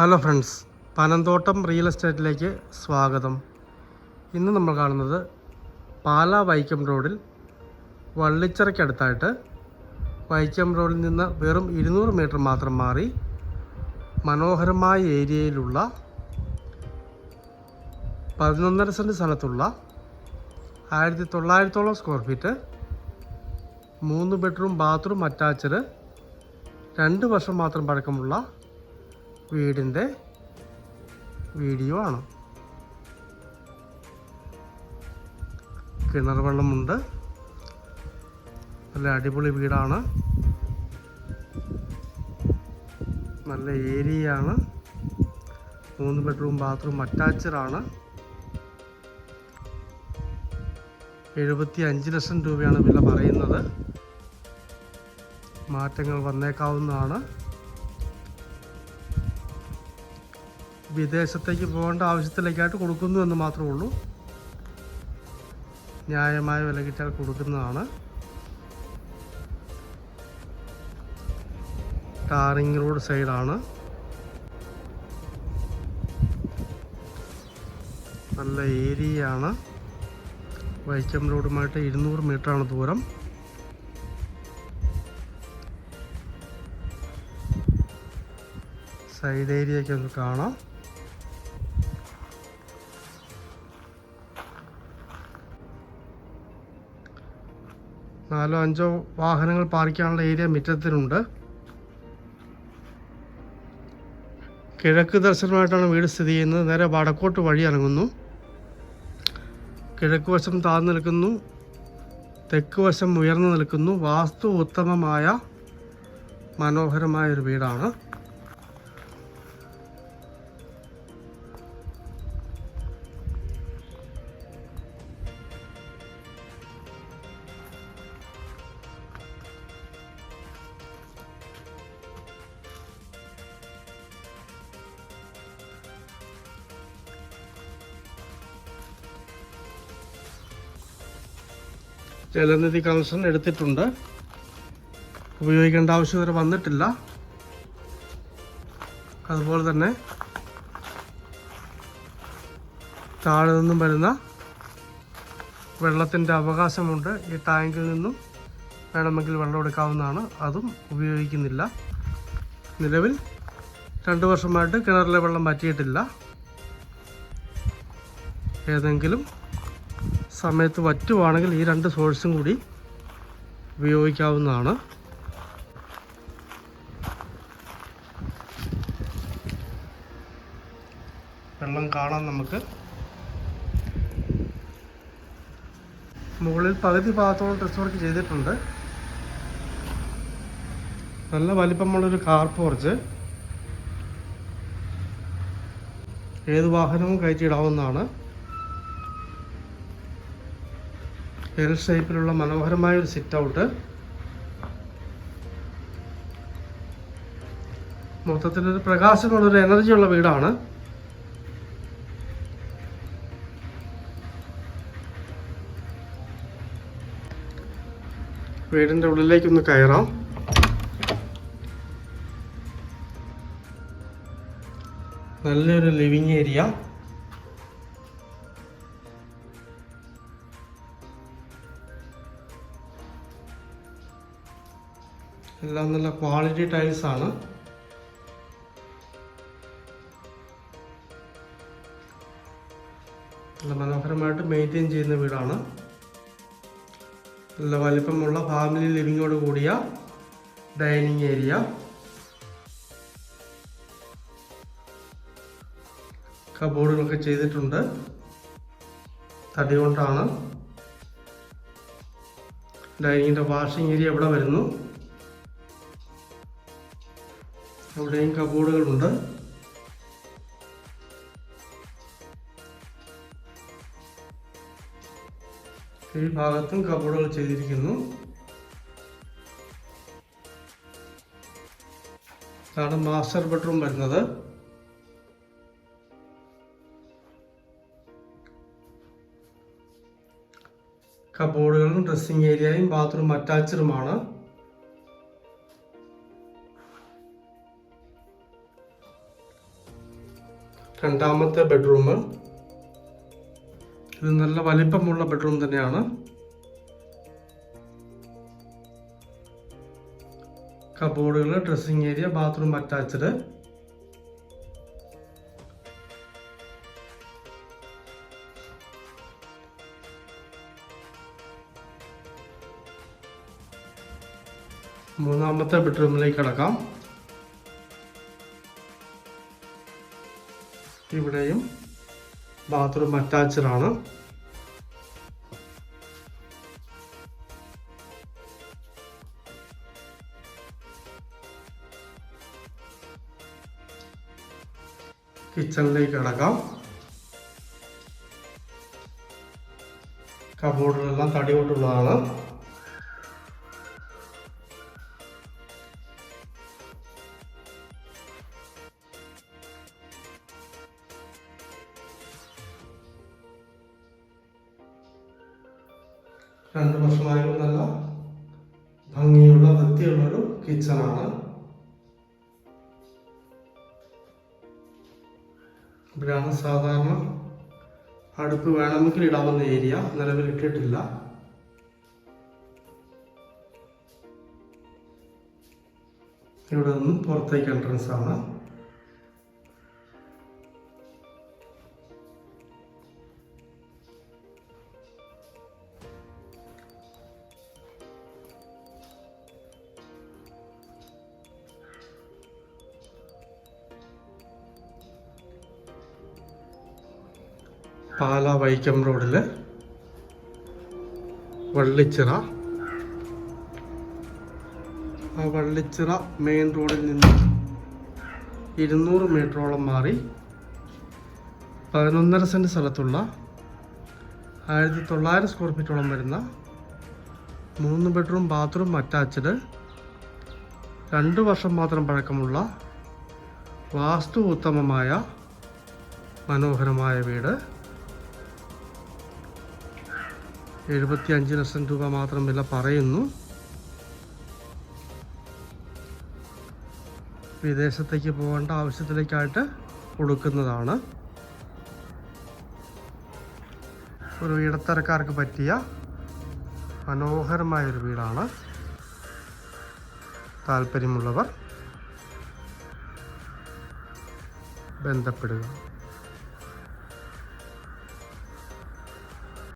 Hello friends Panamthottam real എസ്റ്റേറ്റിലേക്ക് സ്വാഗതം. ഇന്ന് നമ്മൾ കാണുന്നത് പാല വൈക്കം റോഡിൽ വള്ളിച്ചിറയ്ക്കടുത്തായിട്ട് വൈക്കം റോഡിൽ നിന്ന് വെറും ഇരുന്നൂറ് മീറ്റർ മാത്രം മാറി മനോഹരമായ ഏരിയയിലുള്ള പതിനൊന്നര സെന്റ് സ്ഥലത്തുള്ള ആയിരത്തി തൊള്ളായിരത്തോളം സ്ക്വയർ ഫീറ്റ് മൂന്ന് ബെഡ്റൂം ബാത്റൂം അറ്റാച്ച്ഡ് രണ്ട് വർഷം മാത്രം പഴക്കമുള്ള വീടിന്റെ വീഡിയോ ആണ്. കിണർ വെള്ളമുണ്ട്. നല്ല അടിപൊളി വീടാണ്. നല്ല ഏരിയയാണ്. മൂന്ന് ബെഡ്റൂം ബാത്റൂം അറ്റാച്ച്ഡ് ആണ്. എഴുപത്തി അഞ്ച് ലക്ഷം രൂപയാണ് വില പറയുന്നത്. മാറ്റങ്ങൾ വന്നേക്കാവുന്നതാണ്. വിദേശത്തേക്ക് പോകേണ്ട ആവശ്യത്തിലേക്കായിട്ട് കൊടുക്കുന്നു എന്ന് മാത്രമേ ഉള്ളൂ. ന്യായമായ വില കിട്ടിയാൽ കൊടുക്കുന്നതാണ്. ടാറിങ് റോഡ് സൈഡാണ് നല്ല ഏരിയയാണ്. വൈക്കം റോഡുമായിട്ട് ഇരുന്നൂറ് മീറ്ററാണ് ദൂരം. സൈഡ് ഏരിയയൊക്കെ ഒന്ന് കാണാം. നാലോ അഞ്ചോ വാഹനങ്ങൾ പാർക്ക് ചെയ്യാനുള്ള ഏരിയ മുറ്റത്തിനുണ്ട് കിഴക്ക് ദർശനമായിട്ടാണ് വീട് സ്ഥിതി ചെയ്യുന്നത്. നേരെ വടക്കോട്ട് വഴി ഇറങ്ങുന്നു. കിഴക്ക് വശം താഴ്ന്നു നിൽക്കുന്നു. തെക്ക് വശം ഉയർന്നു നിൽക്കുന്നു. വാസ്തു ഉത്തമമായ മനോഹരമായ ഒരു വീടാണ്. ജലനിധി കണക്ഷൻ എടുത്തിട്ടുണ്ട്. ഉപയോഗിക്കേണ്ട ആവശ്യം വരെ വന്നിട്ടില്ല. അതുപോലെ തന്നെ താഴെ നിന്നും വരുന്ന വെള്ളത്തിന്റെ അവകാശമുണ്ട്. ഈ ടാങ്കിൽ നിന്നും വേണമെങ്കിൽ വെള്ളം എടുക്കാവുന്നതാണ്. അതും ഉപയോഗിക്കുന്നില്ല. നിലവിൽ രണ്ട് വർഷമായിട്ട് കിണറിലെ വെള്ളം പറ്റിയിട്ടില്ല ഏതെങ്കിലും സമയത്ത് വറ്റുവാണെങ്കിൽ ഈ രണ്ട് സോഴ്സും കൂടി ഉപയോഗിക്കാവുന്നതാണ്. വെള്ളം കാണാം നമുക്ക് മുകളിൽ പകുതി ഭാഗത്തോളം ടെസ്റ്റ് വർക്ക് ചെയ്തിട്ടുണ്ട്. നല്ല വലിപ്പമുള്ളൊരു കാർ പോർച്ച്. ഏത് വാഹനവും കയറ്റിയിടാവുന്നതാണ് എൽ ഷേപ്പിലുള്ള മനോഹരമായ ഒരു സിറ്റ് ഔട്ട് മൊത്തത്തിലൊരു എനർജി ഉള്ള വീടാണ്. വീടിന്റെ ഉള്ളിലേക്കൊന്ന് കയറാം. നല്ലൊരു ലിവിങ് ഏരിയ എല്ലാം നല്ല ക്വാളിറ്റി ടൈൽസ് ആണ്. നല്ല മനോഹരമായിട്ട് മെയിന്റെയിൻ ചെയ്യുന്ന വീടാണ്. നല്ല വലിപ്പമുള്ള ഫാമിലി ലിവിങ്ങോട് കൂടിയ ഡൈനിങ് ഏരിയ. കബോർഡുകളൊക്കെ ചെയ്തിട്ടുണ്ട്. തടി കൊണ്ടാണ്. ഡൈനിങ്ങിന്റെ വാഷിംഗ് ഏരിയ ഇവിടെ വരുന്നു. അവിടെയും കബോർഡുകളുണ്ട്. ഭാഗത്തും കബോർഡുകൾ ചെയ്തിരിക്കുന്നു. ഇതാണ് മാസ്റ്റർ ബെഡ്റൂം വരുന്നത്. കബോർഡുകളും ഡ്രസ്സിംഗ് ഏരിയയും ബാത്റൂം അറ്റാച്ചഡുമാണ്. രണ്ടാമത്തെ ബെഡ്റൂം ഇത് നല്ല വലിപ്പമുള്ള ബെഡ്റൂം തന്നെയാണ്. കബോർഡുകൾ ഡ്രസ്സിംഗ് ഏരിയ ബാത്റൂം അറ്റാച്ച്ഡ് മൂന്നാമത്തെ ബെഡ്റൂമിലേക്ക് കടക്കാം. ഇവിടെയും ബാത്റൂം അറ്റാച്ച്ഡ് ആണ്. കിച്ചണിലേക്ക് കിടക്കാം കബോർഡുകളെല്ലാം തടി കൊണ്ടുള്ളതാണ് രണ്ട് വർഷമായും നല്ല ഭംഗിയുള്ള വൃത്തിയുള്ളൊരു കിച്ചണാണ്. ഇവിടെയാണ് സാധാരണ അടുപ്പ് വേണമെങ്കിൽ ഇടാവുന്ന ഏരിയ നിലവിൽ ഇട്ടിട്ടില്ല. ഇവിടെ നിന്നും പുറത്തേക്ക് എൻട്രൻസ് ആണ്. പാല വൈക്കം റോഡിൽ വള്ളിച്ചിറ. ആ വള്ളിച്ചിറ മെയിൻ റോഡിൽ നിന്ന് ഇരുന്നൂറ് മീറ്ററോളം മാറി പതിനൊന്നര സെന്റ് സ്ഥലത്തുള്ള ആയിരത്തി തൊള്ളായിരം സ്ക്വയർ ഫീറ്റോളം വരുന്ന മൂന്ന് ബെഡ്റൂം ബാത്റൂം അറ്റാച്ച്ഡ് രണ്ട് വർഷം മാത്രം പഴക്കമുള്ള വാസ്തു ഉത്തമമായ മനോഹരമായ വീട്. എഴുപത്തി അഞ്ച് ലക്ഷം രൂപ മാത്രം വില പറയുന്നു. വിദേശത്തേക്ക് പോകേണ്ട ആവശ്യത്തിലേക്കായിട്ട് കൊടുക്കുന്നതാണ്. ഒരു ഇടത്തരക്കാർക്ക് പറ്റിയ മനോഹരമായൊരു വീടാണ്. താല്പര്യമുള്ളവർ ബന്ധപ്പെടുക.